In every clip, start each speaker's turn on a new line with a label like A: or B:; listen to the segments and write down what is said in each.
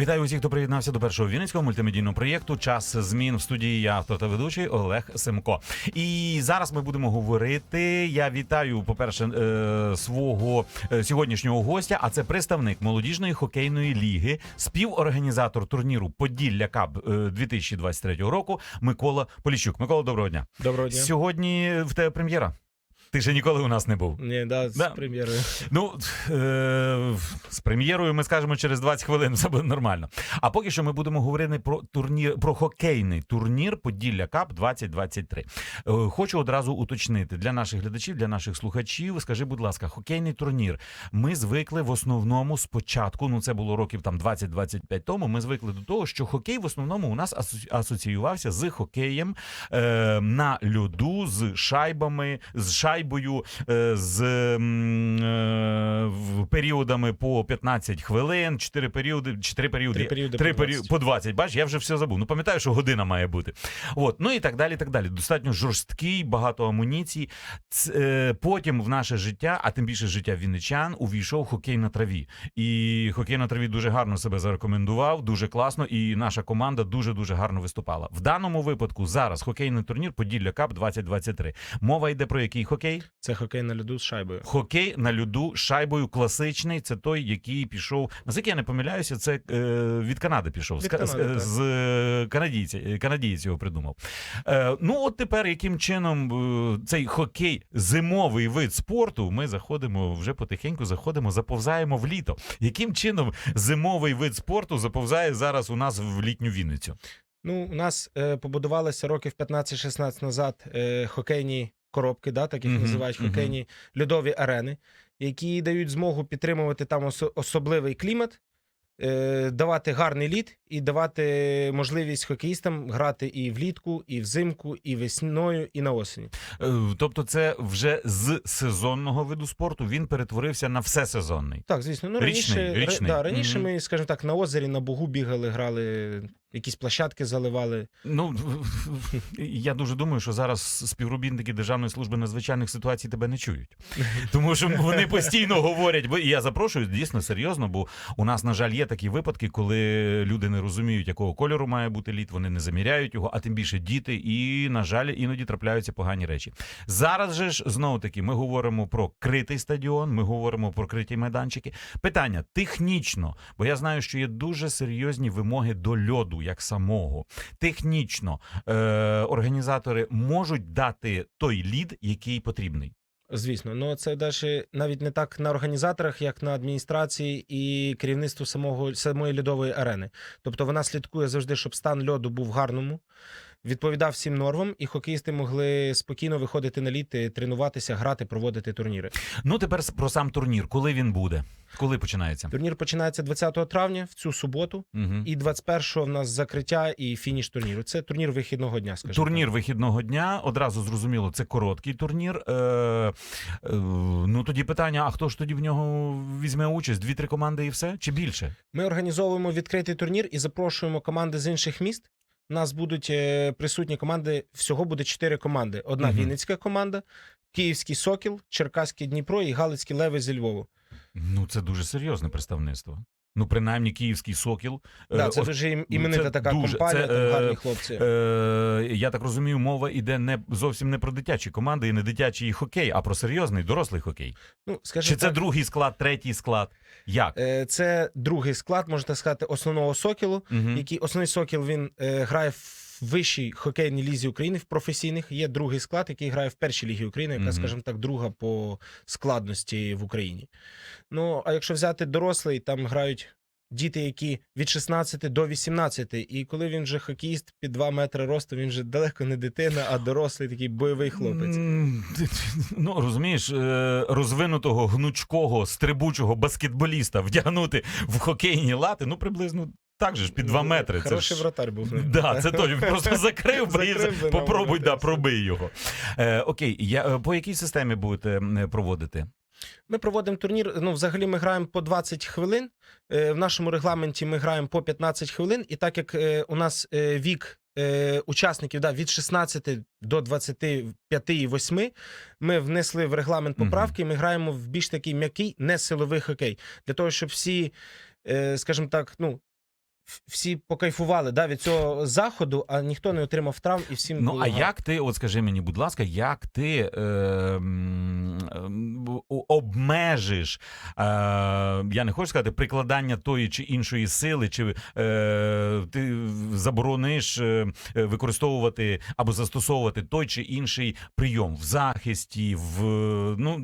A: Вітаю усіх, хто приєднався до першого вінницького мультимедійного проєкту Час змін в студії. Я автор та ведучий Олег Семко. І зараз ми будемо говорити. Я вітаю, по-перше, е, свого е, сьогоднішнього гостя. А це представник молодіжної хокейної ліги, співорганізатор турніру Поділля Кап е, 2023 року. Микола Поліщук. Микола, доброго дня.
B: Доброго дня.
A: Сьогодні в тебе прем'єра. Ти ще ніколи у нас не був.
B: Ні, да, з
A: Да.
B: прем'єрою.
A: Ну е- з прем'єрою ми скажемо через 20 хвилин, все буде нормально. А поки що ми будемо говорити про турнір про хокейний турнір Поділля Кап 2023. Е, Хочу одразу уточнити для наших глядачів, для наших слухачів. Скажи, будь ласка, хокейний турнір. Ми звикли в основному спочатку. Ну це було років там 20-25 тому. Ми звикли до того, що хокей в основному у нас асоці- асоціювався з хокеєм е, на льоду, з шайбами, з шайбою, е, з е, періодами по 15 хвилин, 4 періоди, 4 періоди,
B: Три періоди
A: три
B: по 20.
A: по 20. Бач, я вже все забув. Ну пам'ятаю, що година має бути. От, ну і так далі. так далі. Достатньо жорсткий, багато амуніцій. Ц- е, Потім в наше життя, а тим більше життя вінничан, увійшов хокей на траві. І хокей на траві дуже гарно себе зарекомендував, дуже класно, і наша команда дуже дуже гарно виступала. В даному випадку зараз хокейний турнір Поділля Кап 2023. Мова йде про який хокей?
B: Це хокей на льоду з шайбою.
A: Хокей на льоду з шайбою класичний. Це той, який пішов. Наскільки я не помиляюся, це е, від Канади пішов.
B: Від
A: з, Ка- з, з е, канадійця, е, канадієць його придумав. Е, ну от тепер яким чином е, цей хокей, зимовий вид спорту, ми заходимо вже потихеньку, заходимо, заповзаємо в літо. Яким чином зимовий вид спорту заповзає зараз у нас в літню Вінницю?
B: Ну, у нас е, побудувалися років 15-16 назад е, хокейні коробки, да, так їх називають хокейні льодові арени, які дають змогу підтримувати там осо- особливий клімат, е, давати гарний лід і давати можливість хокеїстам грати і влітку, і взимку, і весною, і на осені.
A: Е, тобто, це вже з сезонного виду спорту він перетворився на всесезонний.
B: Так, звісно, ну
A: Річний,
B: раніше, ра-
A: річний.
B: Да, раніше
A: Мгм.
B: ми, скажімо так, на озері, на бугу бігали, грали, якісь площадки заливали.
A: Ну я дуже думаю, що зараз співробітники Державної служби надзвичайних ситуацій тебе не чують, тому що вони постійно говорять. Бо і я запрошую дійсно серйозно, бо у нас, на жаль, є такі випадки, коли люди не розуміють, якого кольору має бути лід, вони не заміряють його, а тим більше діти, і на жаль, іноді трапляються погані речі. Зараз же ж знову таки ми говоримо про критий стадіон, ми говоримо про криті майданчики. Питання технічно, бо я знаю, що є дуже серйозні вимоги до льоду, як самого. Технічно е, організатори можуть дати той лід, який потрібний.
B: Звісно, ну це даже навіть не так на організаторах, як на адміністрації і керівництву самого самої льодової арени. Тобто вона слідкує завжди, щоб стан льоду був гарному, відповідав всім нормам, і хокеїсти могли спокійно виходити на лід, тренуватися, грати, проводити турніри.
A: Ну тепер про сам турнір. Коли він буде? Коли починається?
B: Турнір починається 20 травня в цю суботу,
A: Угу.
B: і 21-го в нас закриття і фініш турніру. Це турнір вихідного дня. скажімо
A: Турнір
B: так.
A: вихідного дня одразу зрозуміло, це короткий турнір. Е, е, ну тоді питання: а хто ж тоді в нього візьме участь? Дві-три команди і все чи більше?
B: Ми організовуємо відкритий турнір і запрошуємо команди з інших міст. У нас будуть е, присутні команди. Всього буде чотири команди: одна
A: угу.
B: Вінницька команда, Київський Сокіл, Черкаський Дніпро і Галицький Леви зі Львову.
A: Ну це дуже серйозне представництво. Ну, принаймні, київський сокіл. е,
B: Да, це вже ім-
A: ну,
B: іменита така
A: дуже-
B: компанія,
A: це,
B: там
A: е,
B: гарні хлопці.
A: Е, я так розумію, мова йде не зовсім не про дитячі команди і не дитячий хокей, а про серйозний дорослий хокей.
B: ну, скажімо
A: Чи це
B: так,
A: другий склад, третій склад? Як?
B: е, це другий склад, можна так сказати, основного сокілу.
A: Угу.
B: Який основний сокіл він е, грає в вищій хокейній лізі України в професійних. Є другий склад, який грає в першій лігі України, яка, скажімо так, друга по складності в Україні. Ну а якщо взяти дорослий, там грають. Діти, які від 16 до 18, і коли він вже хокеїст під 2 метри росту, він вже далеко не дитина, а дорослий такий бойовий хлопець.
A: Ну розумієш, е, розвинутого гнучкого стрибучого баскетболіста вдягнути в хокейні лати, ну приблизно так же ж під 2 метри. Це
B: Хороший
A: ж...
B: вратар був.
A: Да, це точно. Просто закрив
B: Закрив би,
A: попробуй
B: ну,
A: да, пробий його. Е, окей, я, е, по якій системі будете проводити?
B: Ми проводимо турнір. Ну, взагалі, ми граємо по 20 хвилин. Е, В нашому регламенті ми граємо по 15 хвилин. І так як е, у нас е, вік е, учасників да, від 16 до 25 і 8, ми внесли в регламент поправки. і Ми граємо в більш такий м'який, не силовий хокей. Для того, щоб всі, е, скажімо так, ну. Всі покайфували да, від цього заходу, а ніхто не отримав травм і всім
A: Ну
B: було
A: а
B: гарно.
A: як ти, от скажи мені, будь ласка, як ти е, м, обмежиш, е, я не хочу сказати, прикладання тої чи іншої сили, чи е, ти заборониш е, використовувати або застосовувати той чи інший прийом в захисті, в ну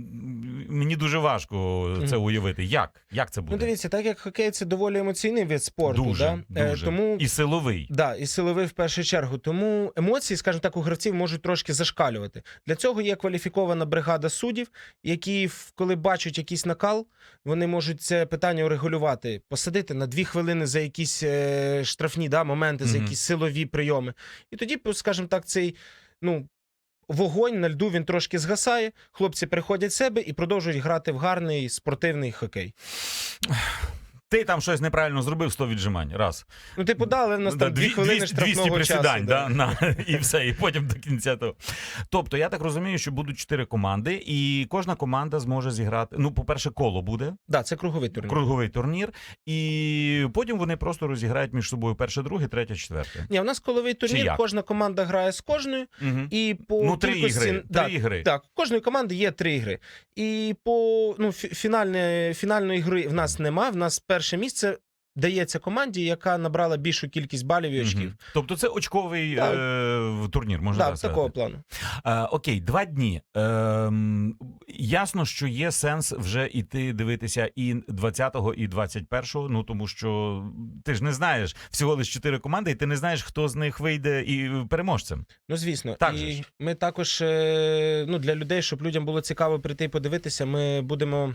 A: мені дуже важко це
B: Мгм.
A: уявити. Як? Як це буде?
B: Ну, дивіться, так як хокей це доволі емоційний вид спорту,
A: дуже,
B: да? Е,
A: дуже.
B: тому
A: і силовий.
B: Да, і силовий в першу чергу. Тому емоції, скажімо так, у гравців можуть трошки зашкалювати. Для цього є кваліфікована бригада суддів, які, коли бачать якийсь накал, вони можуть це питання урегулювати, посадити на дві хвилини за якісь е, штрафні да, моменти, за якісь силові прийоми. І тоді, скажімо так, цей ну. Вогонь на льду він трошки згасає. Хлопці приходять в себе і продовжують грати в гарний спортивний хокей.
A: Ти там щось неправильно зробив 100 віджимань. Раз.
B: Ну, типу, дали в нас там дві, хвилини
A: 200
B: штрафного
A: присідань,
B: часу.
A: да, на, і все, і потім до кінця того. Тобто, я так розумію, що будуть чотири команди, і кожна команда зможе зіграти. Ну, по-перше, коло буде,
B: Да, це круговий турнір.
A: круговий турнір, і потім вони просто розіграють між собою перше, друге, третє, четверте.
B: Ні, у нас коловий турнір, кожна команда грає з кожною,
A: Угу.
B: і по
A: Ну, три
B: кількості...
A: ігри.
B: Да,
A: Три ігри.
B: Так, у кожної команди є три ігри. І по ну, фі- фінальне, фінальної гри в нас нема. В нас перше місце дається команді, яка набрала більшу кількість балів і очків.
A: Мгм. Тобто це очковий
B: Так.
A: е, турнір, можна
B: Так,
A: сказати.
B: такого плану.
A: Е, окей, два дні. Ем, ясно, що є сенс вже іти дивитися і 20-го, і 21-го, ну тому що ти ж не знаєш всього лише чотири команди, і ти не знаєш, хто з них вийде і переможцем.
B: Ну, звісно,
A: Так же
B: і
A: ж.
B: ми також е, ну, для людей, щоб людям було цікаво прийти і подивитися, ми будемо.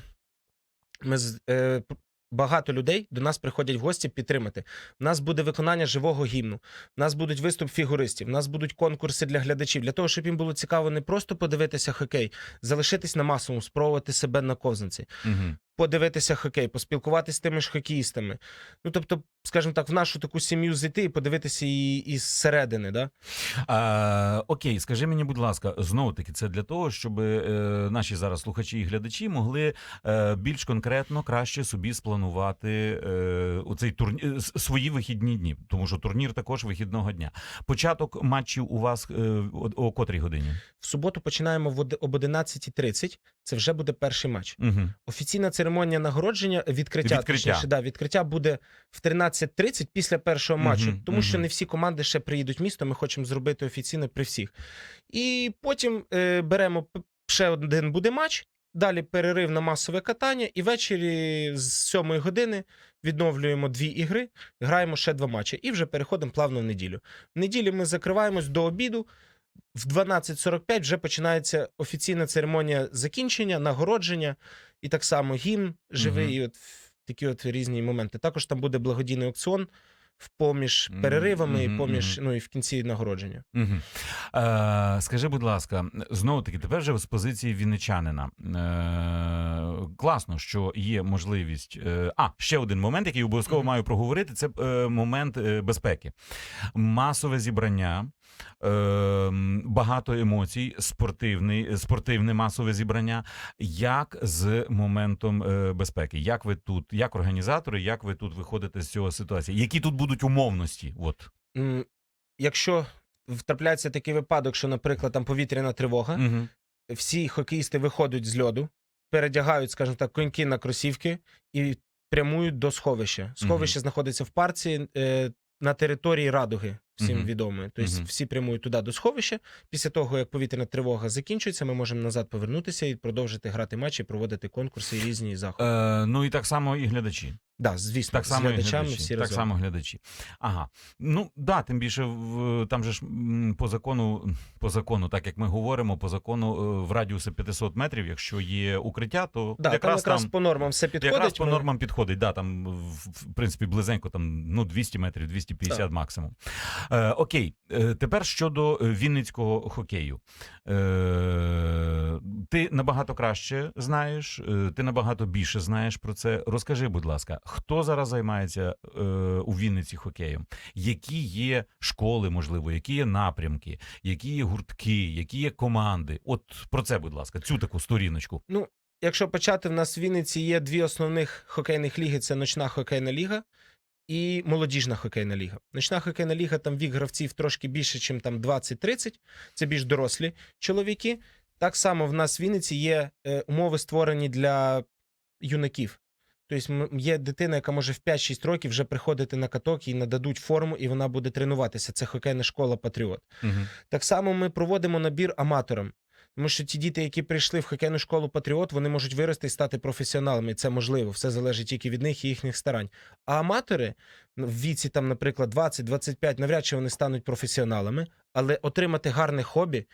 B: Ми з- е, п- багато людей до нас приходять в гості підтримати. У нас буде виконання живого гімну, у нас будуть виступ фігуристів, у нас будуть конкурси для глядачів, для того, щоб їм було цікаво не просто подивитися хокей, залишитись на масовому, спробувати себе на ковзанці,
A: Угу.
B: Подивитися хокей, поспілкуватися з тими ж хокеїстами. Ну тобто, скажімо так, в нашу таку сім'ю зайти і подивитися її із середини. Да?
A: А, окей, скажи мені, будь ласка, знову таки, це для того, щоб е, наші зараз слухачі і глядачі могли е, більш конкретно краще собі спланувати е, оцей турнір свої вихідні дні, тому що турнір також вихідного дня. Початок матчів у вас е, о, о котрій годині?
B: В суботу починаємо в од- об 11.30. Це вже буде перший матч.
A: Угу.
B: Офіційна церемонія нагородження відкриття.
A: Відкриття.
B: точніше, да, відкриття буде в 13.30 після першого матчу, тому що не всі команди ще приїдуть в місто. Ми хочемо зробити офіційно при всіх. І потім е, беремо ще один буде матч. Далі перерив на масове катання, і ввечері з 7 години відновлюємо дві ігри, граємо ще два матчі, і вже переходимо плавно в неділю. В неділю ми закриваємось до обіду. В 12.45 вже починається офіційна церемонія закінчення, нагородження, і так само гімн живий,
A: Мгм.
B: і от такі от різні моменти. Також там буде благодійний аукціон в поміж переривами, і
A: мгм,
B: поміж, ну і в кінці нагородження.
A: Угу. Е, скажи, будь ласка, знову таки, тепер вже з позиції вінничанина. Е, класно, що є можливість. Е, а, ще один момент, який обов'язково
B: Мгм.
A: маю проговорити, це е, момент е, безпеки. Масове зібрання. Е, Багато емоцій, спортивний, спортивне масове зібрання. Як з моментом е, безпеки? Як ви тут, як організатори, як ви тут виходите з цього ситуації? Які тут будуть умовності? От.
B: Якщо втрапляється такий випадок, що, наприклад, там повітряна тривога,
A: Угу.
B: всі хокеїсти виходять з льоду, передягають, скажімо так, коньки на кросівки і прямують до сховища. Сховище знаходиться в парці е, на території Радуги, всім
A: угу.
B: відомо. Тобто
A: угу.
B: всі прямують туди до сховища. Після того, як повітряна тривога закінчується, ми можемо назад повернутися і продовжити грати матчі, проводити конкурси і різні заходи.
A: Е, ну і так само і глядачі.
B: Да, звісно,
A: Так само
B: з глядачами
A: глядачі.
B: всі
A: так
B: разом.
A: само глядачі. Ага. Ну да, тим більше в там же ж по закону, по закону, так як ми говоримо, по закону е, в радіусі 500 метрів, якщо є укриття, то
B: Да,
A: якраз
B: там якраз
A: там.
B: по нормам все підходить.
A: Якраз по
B: Ми-
A: нормам підходить, да, там в, в принципі близенько, там ну 200 метрів, 250
B: Так.
A: максимум. Е, окей, е, тепер щодо е, вінницького хокею. Е, ти набагато краще знаєш, е, ти набагато більше знаєш про це. Розкажи, будь ласка, хто зараз займається е, у Вінниці хокеєм? Які є школи, можливо, які є напрямки, які є гуртки, які є команди? От про це, будь ласка, цю таку сторіночку.
B: Ну, Якщо почати, в нас в Вінниці є дві основних хокейних ліги: це ночна хокейна ліга і молодіжна хокейна ліга. Ночна хокейна ліга там вік гравців трошки більше, ніж там 20-30, це більш дорослі чоловіки. Так само в нас в Вінниці є е, умови створені для юнаків. Тобто є дитина, яка може в 5-6 років вже приходити на каток, їй нададуть форму, і вона буде тренуватися. Це хокейна школа Патріот.
A: Угу.
B: Так само ми проводимо набір аматорам. Тому що ті діти, які прийшли в хокейну школу Патріот, вони можуть вирости і стати професіоналами. І це можливо, все залежить тільки від них і їхніх старань. А аматори ну, в віці, там, наприклад, 20-25, навряд чи вони стануть професіоналами, але отримати гарне хобі,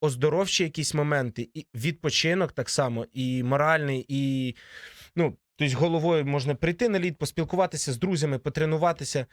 B: оздоровчі якісь моменти, і відпочинок так само, і моральний, і ну, тобто головою можна прийти на лід, поспілкуватися з друзями, потренуватися.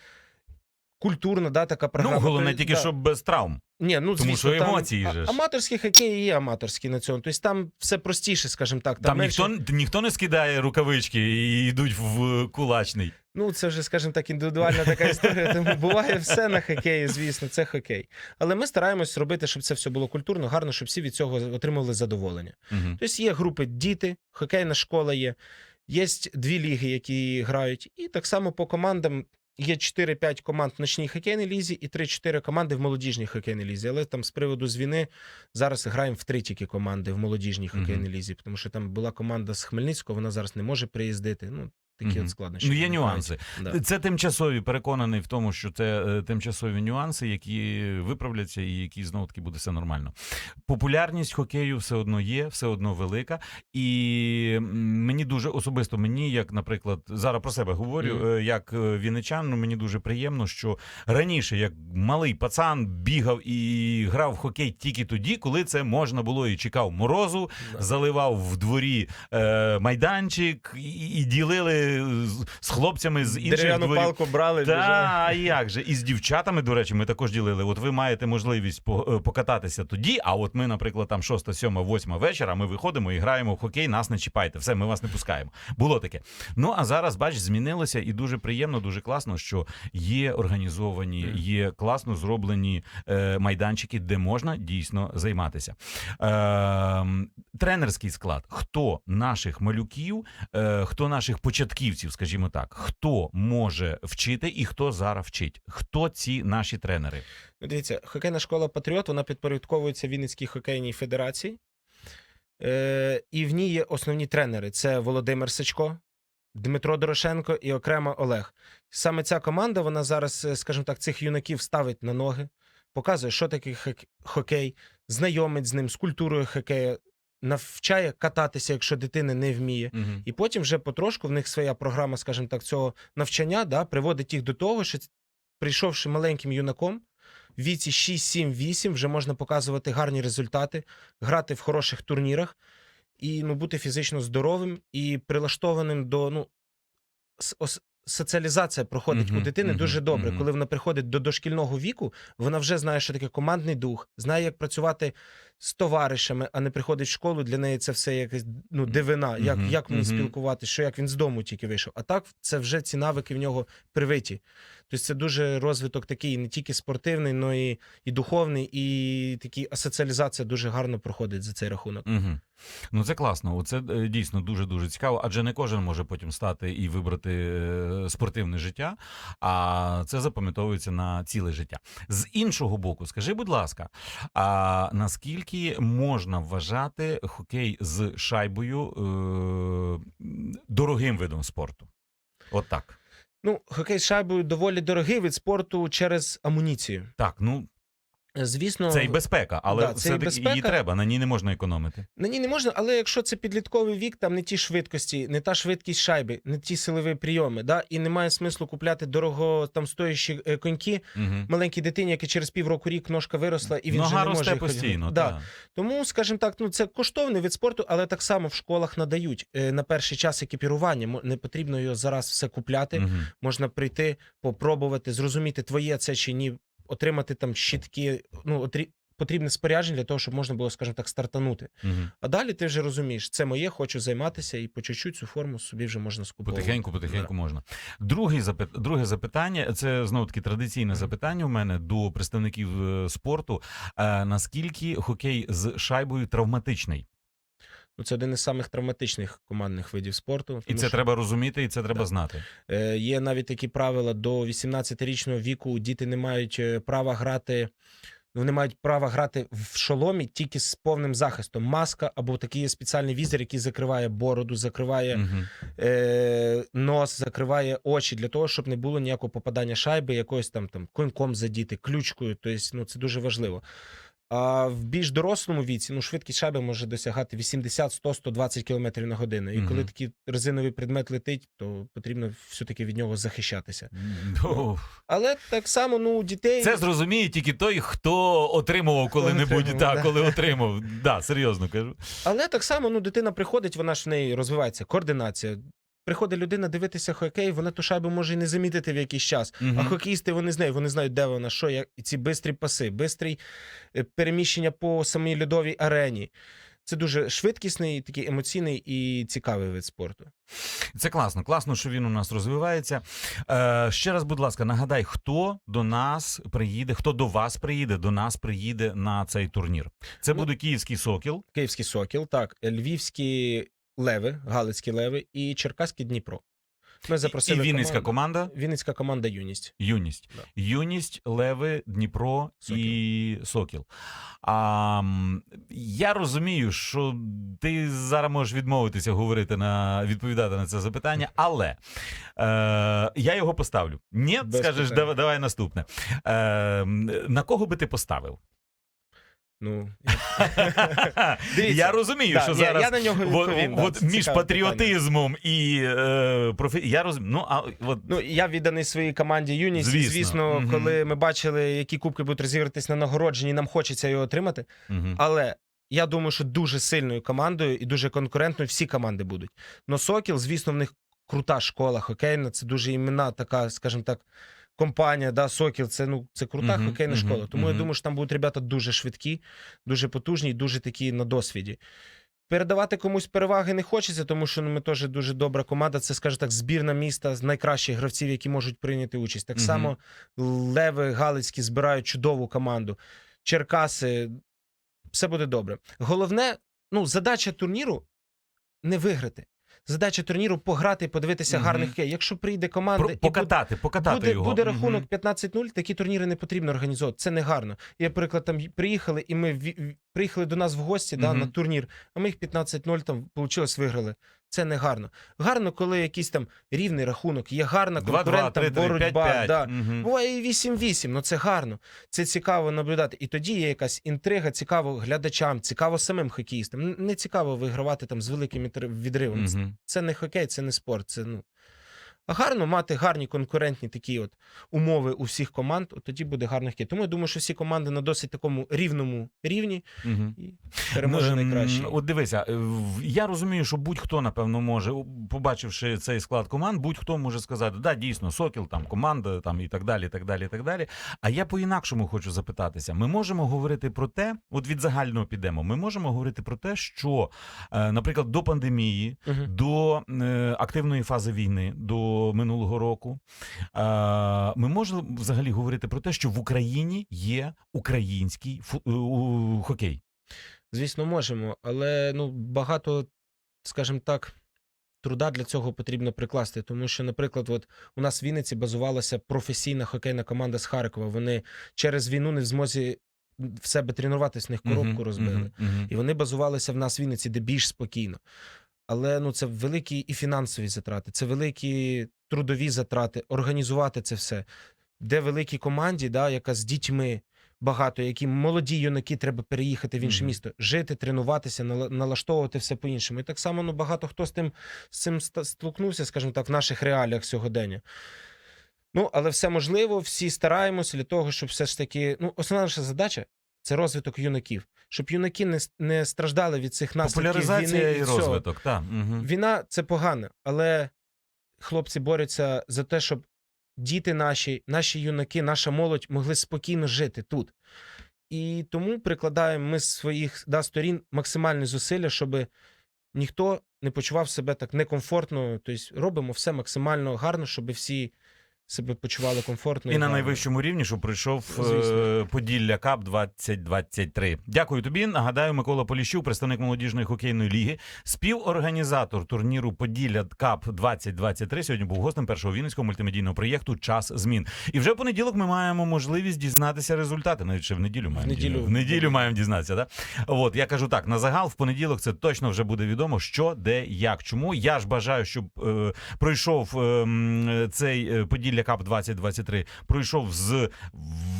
B: Культурна, да, така програма.
A: Ну, головне тільки,
B: да.
A: щоб без травм.
B: Ні, ну
A: Тому
B: звісно,
A: що емоції
B: а-
A: же ж.
B: аматорський хокей є аматорський на цьому. Тобто там все простіше, скажімо так. Там,
A: Там
B: менше-
A: ніхто, ніхто не скидає рукавички і йдуть в кулачний.
B: Ну, це вже, скажімо так, індивідуальна така історія. Тому буває все на хокеї, звісно, це хокей. Але ми стараємось робити, щоб це все було культурно, гарно, щоб всі від цього отримували задоволення.
A: Угу.
B: Тобто є групи діти, хокейна школа є, є дві ліги, які грають, і так само по командам. Є 4-5 команд в ночній хокейній лізі і 3-4 команди в молодіжній хокейній лізі. Але там з приводу звіни зараз граємо в три тільки команди в молодіжній хокейній лізі, тому що там була команда з Хмельницького, вона зараз не може приїздити. Ну, такі
A: Мгм.
B: от складнощі.
A: Ну, є нюанси.
B: Да.
A: Це тимчасові, переконаний в тому, що це е, тимчасові нюанси, які виправляться і які знову таки буде все нормально. Популярність хокею все одно є, все одно велика. І мені дуже особисто мені, як, наприклад, зараз про себе говорю,
B: Мгм.
A: е, як е, ну, мені дуже приємно, що раніше, як малий пацан, бігав і грав в хокей тільки тоді, коли це можна було і чекав морозу,
B: Да.
A: заливав в дворі е, майданчик і, і ділили з, з хлопцями з інших
B: Дерев'яну
A: дворів.
B: палку брали,
A: Та, а як же? І з дівчатами, до речі, ми також ділили. От ви маєте можливість е, покататися тоді, а от ми, наприклад, там 6, 7, 8 вечора, ми виходимо і граємо в хокей, нас не чіпайте. Все, ми вас не пускаємо. Було таке. Ну а зараз, бач, змінилося і дуже приємно, дуже класно, що є організовані, є класно зроблені е, майданчики, де можна дійсно займатися. Е, тренерський склад. Хто наших малюків, е, хто наших початківців, скажімо так, хто може вчити і хто зараз вчить? Хто ці наші тренери?
B: Ну, дивіться, хокейна школа Патріот вона підпорядковується Вінницькій хокейній федерації. Е, і в ній є основні тренери: це Володимир Сичко, Дмитро Дорошенко і окремо Олег. Саме ця команда, вона зараз, е, скажімо так, цих юнаків ставить на ноги, показує, що таке хокей, знайомить з ним, з культурою хокею, навчає кататися, якщо дитина не вміє. І потім вже потрошку в них своя програма, скажімо так, цього навчання да, приводить їх до того, що прийшовши маленьким юнаком, в віці 6, 7, 8 вже можна показувати гарні результати, грати в хороших турнірах і ну, бути фізично здоровим і прилаштованим до ну, соціалізація проходить у дитини дуже добре. Коли вона приходить до дошкільного віку, вона вже знає, що таке командний дух, знає, як працювати з товаришами, а не приходить в школу. Для неї це все якась ну, дивина, як, як мені спілкуватися, що як він з дому тільки вийшов. А так це вже ці навики в нього привиті. Тобто це дуже розвиток такий, не тільки спортивний, але і, і духовний, і такий а соціалізація дуже гарно проходить за цей рахунок.
A: Угу. Ну це класно. Це дійсно дуже дуже цікаво. Адже не кожен може потім стати і вибрати е, спортивне життя, а це запам'ятовується на ціле життя. З іншого боку, скажи, будь ласка, а наскільки можна вважати хокей з шайбою е, дорогим видом спорту? От так.
B: Ну, хокей з шайбою доволі дорогий від спорту через амуніцію.
A: Так, ну
B: Звісно,
A: Це і безпека, але
B: Да, це і
A: все-таки її треба, на ній не можна економити.
B: На ній не можна, але якщо це підлітковий вік, там не ті швидкості, не та швидкість шайби, не ті силові прийоми, да? і немає смислу купляти дорого там стоящі е, коньки
A: Угу.
B: маленькій дитині, яка через півроку рік ножка виросла, і він
A: Нога
B: вже не
A: росте
B: може
A: постійно.
B: Да. Тому, скажімо так, ну це коштовний вид спорту, але так само в школах надають е, на перший час екіпірування. Не потрібно його зараз все купляти.
A: Мгм.
B: Можна прийти, попробувати, зрозуміти, твоє це чи ні, отримати там щітки, ну отрі... потрібне спорядження для того, щоб можна було, скажімо так, стартанути.
A: Мгм.
B: А далі ти вже розумієш, це моє, хочу займатися, і по чуть-чуть цю форму собі вже можна скуповувати.
A: Потихеньку, потихеньку можна. Другий запит... Друге запитання це знову таки традиційне
B: Мгм.
A: запитання у мене до представників е, спорту. Е, наскільки хокей з шайбою травматичний?
B: Ну, це один із самих травматичних командних видів спорту.
A: І це
B: що,
A: треба розуміти, і це треба
B: Да.
A: знати.
B: е, є навіть такі правила: до 18-річного віку діти не мають е, права грати. Вони мають право грати в шоломі тільки з повним захистом. Маска або такий спеціальний візер, який закриває бороду, закриває
A: Мгм.
B: е, нос, закриває очі для того, щоб не було ніякого попадання шайби, якоюсь там там коньком задіти, ключкою. Тобто, ну це дуже важливо. А в більш дорослому віці ну, швидкість шайби може досягати 80, 100, 120 км на годину. І коли
A: Мгм.
B: такий резиновий предмет летить, то потрібно все-таки від нього захищатися.
A: Ну,
B: Але так само, ну, у дітей.
A: Це зрозуміє тільки той, хто отримував коли-небудь. Так,
B: да.
A: коли отримав. Да, серйозно кажу.
B: Але так само ну, дитина приходить, вона ж в неї розвивається координація. Приходить людина дивитися хокей, вона ту шайбу може і не замітити в якийсь час.
A: Мгм.
B: А хокеїсти вони знають, вони знають, де вона, що як і ці бистрі паси, бистрі е, переміщення по самій льодовій арені. Це дуже швидкісний, такий емоційний і цікавий вид спорту.
A: Це класно. Класно, що він у нас розвивається. Е, ще раз, будь ласка, нагадай, хто до нас приїде, хто до вас приїде, до нас приїде на цей турнір. Це
B: Ну,
A: буде Київський Сокіл.
B: Київський сокіл, так, львівські леви, галицькі леви і черкаський Дніпро. Ми
A: І Вінницька команда.
B: Вінницька команда Юність.
A: Юність.
B: Да.
A: Юність, Леви, Дніпро і Сокіл. А, м, я розумію, що ти зараз можеш відмовитися говорити на відповідати на це запитання, але е, я його поставлю. Ні,
B: Без
A: скажеш,
B: питань.
A: давай, давай наступне. Е, м, на кого би ти поставив?
B: Ну, Дивіться.
A: я розумію,
B: да,
A: що зараз.
B: я на нього
A: От,
B: відповім.
A: от
B: це
A: між патріотизмом і е, профі... Я розумію. Ну, а от
B: Ну, я відданий своїй команді Юність.
A: Звісно.
B: Коли ми бачили, які кубки будуть розігратись на нагородженні, нам хочеться його отримати. Але я думаю, що дуже сильною командою і дуже конкурентною всі команди будуть. Но Сокіл, звісно, в них крута школа хокейна. Це дуже імена, така, скажімо так, компанія. Да, Сокіл це ну це крута
A: Мгм,
B: хокейна
A: мгм,
B: школа. Тому я думаю, що там будуть ребята дуже швидкі, дуже потужні, і дуже такі на досвіді. Передавати комусь переваги не хочеться, тому що ну, ми теж дуже добра команда. Це, скажімо так, збірна міста з найкращих гравців, які можуть прийняти участь. Так
A: Мгм.
B: само Леви Галицькі збирають чудову команду. Черкаси, все буде добре. Головне, ну, задача турніру не виграти. Задача турніру пограти і подивитися
A: Мгм.
B: гарних хокей. Якщо прийде команда
A: Про-
B: і буде,
A: покатати, покатати
B: буде,
A: його.
B: буде рахунок 15-0, такі турніри не потрібно організовувати. Це не гарно. Я, наприклад, там приїхали, і ми приїхали до нас в гості да,
A: Мгм.
B: на турнір, а ми їх 15-0 там вийшло, виграли. Це не гарно. Гарно, коли якийсь там рівний рахунок, є гарна
A: 2-2,
B: конкурентна боротьба.
A: 5-5.
B: Да.
A: Мгм.
B: Буває і 8-8, ну це гарно. Це цікаво наблюдати. І тоді є якась інтрига, цікаво глядачам, цікаво самим хокеїстам. Не цікаво вигравати там з великим відри- відривом.
A: Мгм.
B: Це не хокей, це не спорт. Це ну. Гарно мати гарні конкурентні такі от умови у всіх команд, от тоді буде гарно хокей. Тому я думаю, що всі команди на досить такому рівному рівні
A: Мгм.
B: і переможе
A: Ну,
B: найкраще.
A: От дивися, е, я розумію, що будь-хто, напевно, може, побачивши цей склад команд, будь-хто може сказати, да, дійсно, Сокіл, там команда, там і так далі, і так далі, і так далі. А я по-інакшому хочу запитатися: ми можемо говорити про те, от від загального підемо, ми можемо говорити про те, що, е, наприклад, до пандемії,
B: Мгм.
A: до е, активної фази війни, до минулого року, ми можемо взагалі говорити про те, що в Україні є український фу- е, у- хокей.
B: Звісно, можемо, але ну багато, скажімо так, труда для цього потрібно прикласти. Тому що, наприклад, от у нас в Вінниці базувалася професійна хокейна команда з Харкова. Вони через війну не в змозі в себе тренуватись, в них коробку
A: Мгм,
B: розбили.
A: мгм, мгм.
B: І вони базувалися в нас в Вінниці, де більш спокійно. Але ну це великі і фінансові затрати, це великі трудові затрати, організувати це все. Де великій команді, да, яка з дітьми багато, які молоді юнаки треба переїхати в інше
A: Мгм.
B: місто, жити, тренуватися, налаштовувати все по-іншому. І так само ну, багато хто з тим з цим столкнувся, скажімо так, в наших реаліях сьогодення. Ну, але все можливо, всі стараємося для того, щоб все ж таки. Ну, основна наша задача це розвиток юнаків, щоб юнаки не, не страждали від цих наслідків
A: Популяризація
B: війни
A: і
B: всього.
A: розвиток. Так. Угу.
B: Війна це погано, але хлопці борються за те, щоб діти наші, наші юнаки, наша молодь могли спокійно жити тут. І тому прикладаємо ми з своїх да, сторін максимальні зусилля, щоб ніхто не почував себе так некомфортно. Тобто робимо все максимально гарно, щоб всі себе почували комфортно.
A: І на найвищому рівні, що прийшов
B: Звісно.
A: е, Поділля Кап 2023. Дякую тобі. Нагадаю, Микола Поліщук, представник молодіжної хокейної ліги, співорганізатор турніру Поділля Кап 2023. Сьогодні був гостем першого вінницького мультимедійного проєкту Час змін. І вже в понеділок ми маємо можливість дізнатися результати. Навіть ще в неділю маємо
B: В неділю.
A: в неділю маємо дізнатися. Да? От я кажу так: на загал в понеділок це точно вже буде відомо, що, де, як, чому. Я ж бажаю, щоб е, пройшов е, цей е, Поділля Кап 2023, пройшов з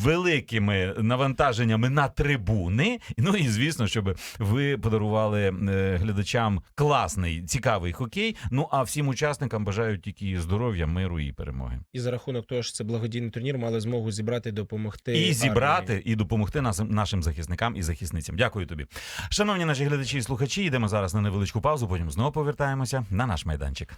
A: великими навантаженнями на трибуни. Ну і звісно, щоб ви подарували е, глядачам класний, цікавий хокей. Ну а всім учасникам бажаю тільки здоров'я, миру і перемоги.
B: І за рахунок того, що це благодійний турнір, мали змогу зібрати і допомогти.
A: І
B: армії.
A: зібрати, і допомогти нашим, нашим захисникам і захисницям. Дякую тобі. Шановні наші глядачі і слухачі, йдемо зараз на невеличку паузу, потім знову повертаємося на наш майданчик.